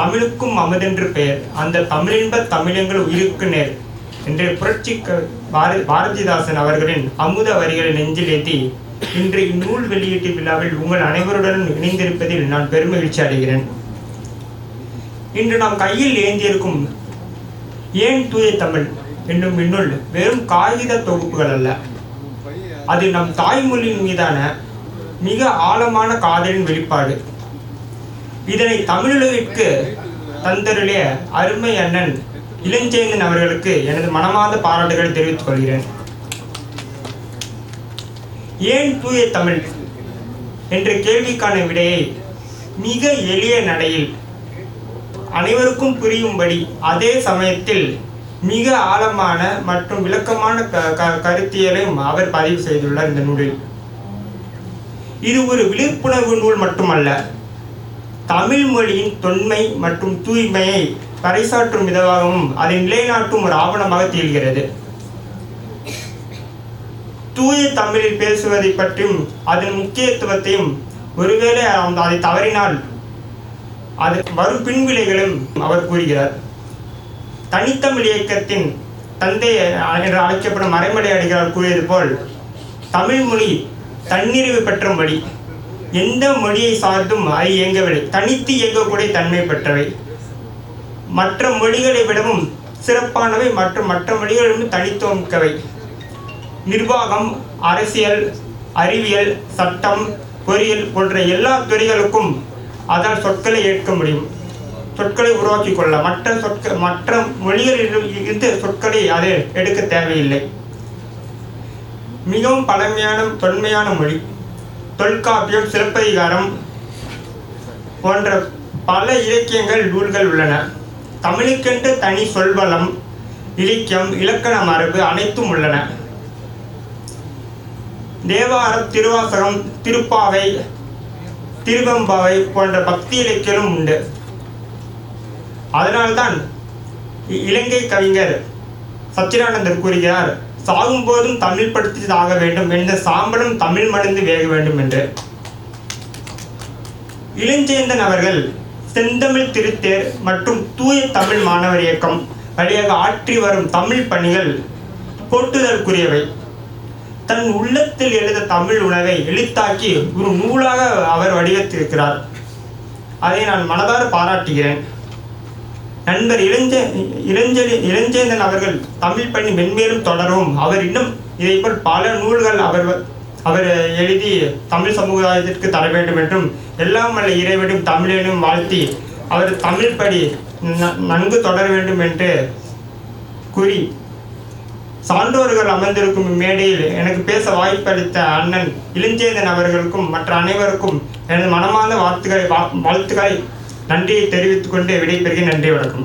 தமிழுக்கும் அமுதென்று பெயர். அந்த தமிழின்ப தமிழங்கள் உயிருக்கு நேர். என்று புரட்சி க- பார- பாரதிதாசன் அவர்களின் அமுத வரிகளை நெஞ்சில் ஏற்றி இன்று இந்நூல் வெளியீட்டு விழாவில் உங்கள் அனைவருடன் இணைந்திருப்பதில் நான் பெருமகிழ்ச்சி அடைகிறேன். இன்று நாம் கையில் ஏந்தியிருக்கும் ஏன் தூய தமிழ் என்னும் இந்நூல் வெறும் காகித தொகுப்புகள் அல்ல. அது நம் தாய்மொழியின் மீதான மிக ஆழமான காதலின் வெளிப்பாடு. இதனை தமிழுலகிற்கு தந்தருளிய அருமை அண்ணன் இளஞ்சேந்தன் அவர்களுக்கு எனது மனமார்ந்த பாராட்டுகளை தெரிவித்துக் கொள்கிறேன். ஏன் தூய தமிழ் என்ற கேள்விக்கான விடையை மிக எளிய நடையில் அனைவருக்கும் புரியும்படி அதே சமயத்தில் மிக ஆழமான மற்றும் விளக்கமான க க- கருத்தியலையும் அவர் பதிவு செய்துள்ளார் இந்த நூலில். இது ஒரு விழிப்புணர்வு நூல் மட்டுமல்ல தமிழ் மொழியின் தொன்மை மற்றும் தூய்மையை பறைசாற்றும் விதமாகவும் அதை நிலைநாட்டும் ஒரு ஆவணமாக திகழ்கிறது. தூய தமிழில் பேசுவதை பற்றியும் அதன் முக்கியத்துவத்தையும் ஒருவேளை அதை தவறினால் அது வரும் பின்விளைகளும் அவர் கூறுகிறார். தனித்தமிழ் இயக்கத்தின் தந்தை என்று அழைக்கப்படும் மறைமலை அடிகளார் கூறியது போல் தமிழ் மொழி தன்னிறைவு பெற்ற எந்த மொழியை சார்ந்தும் அது இயங்கவில்லை. தனித்து இயங்கக்கூடிய தன்மை பெற்றவை. மற்ற மொழிகளை விடவும் சிறப்பானவை மற்றும் மற்ற மொழிகளிலும் தனித்துவமிக்கவை நிர்வாகம் அரசியல் அறிவியல் சட்டம் பொறியியல் போன்ற எல்லா துறைகளுக்கும் அதன் சொற்களை ஏற்க முடியும். சொற்களை உருவாக்கி கொள்ள. மற்ற சொற்க மற்ற மொழிகளிலும் இருந்து சொற்களை அது எடுக்க தேவையில்லை. மிகவும் பழமையான தொன்மையான மொழி. தொல்காப்பியம் சிலப்பதிகாரம் போன்ற பல இலக்கியங்கள் நூல்கள் உள்ளன. தமிழுக்கென்று தனி சொல்வளம் இலக்கியம் இலக்கண மரபு அனைத்தும் உள்ளன. தேவாரம் திருவாசகம் திருப்பாவை திருவெம்பாவை போன்ற பக்தி இலக்கியங்களும் உண்டு. அதனால்தான் இ- இலங்கை கவிஞர் சச்சிதானந்தர் கூறுகிறார் சாகும்போதும் தமிழ் படுத்தி சாக வேண்டும் என்ற சாம்பலும் தமிழ் மடிந்து வேக வேண்டும் என்று. இளஞ்சேந்தன் அவர்கள் செந்தமிழ் திருத்தேர் மற்றும் தூய தமிழ் மாணவர் இயக்கம் வழியாக ஆற்றி வரும் தமிழ் பணிகள் போட்டுதற்குரியவை தன் உள்ளத்தில் எழுத தமிழ் உணவை எழுத்தாக்கி ஒரு நூலாக அவர் வடிவத்திருக்கிறார். அதை நான் மனதார பாராட்டுகிறேன். நண்பர் இளஞ்ச இளஞ்சலி இளஞ்சேந்தன் அவர்கள் தமிழ் பணி மென்மேலும் தொடரும். அவர் இன்னும் இதைப்போல் பல நூல்கள் அவர் அவர் எழுதி தமிழ் சமுதாயத்திற்கு தர வேண்டும் என்றும் எல்லாம் வல்ல இறைவனும் தமிழனும் வாழ்த்தி அவர் தமிழ் படி ந- நன்கு தொடர வேண்டும் என்று கூறி சான்றோர்கள் அமர்ந்திருக்கும் மேடையில் எனக்கு பேச வாய்ப்பளித்த அண்ணன் இளஞ்சேந்தன் அவர்களுக்கும் மற்ற அனைவருக்கும் எனது மனமார்ந்த வாழ்த்துக்களை வா- வாழ்த்துக்களை நன்றியை தெரிவித்துக் கொண்டு விடைபெறுகிறேன். நன்றி வணக்கம்.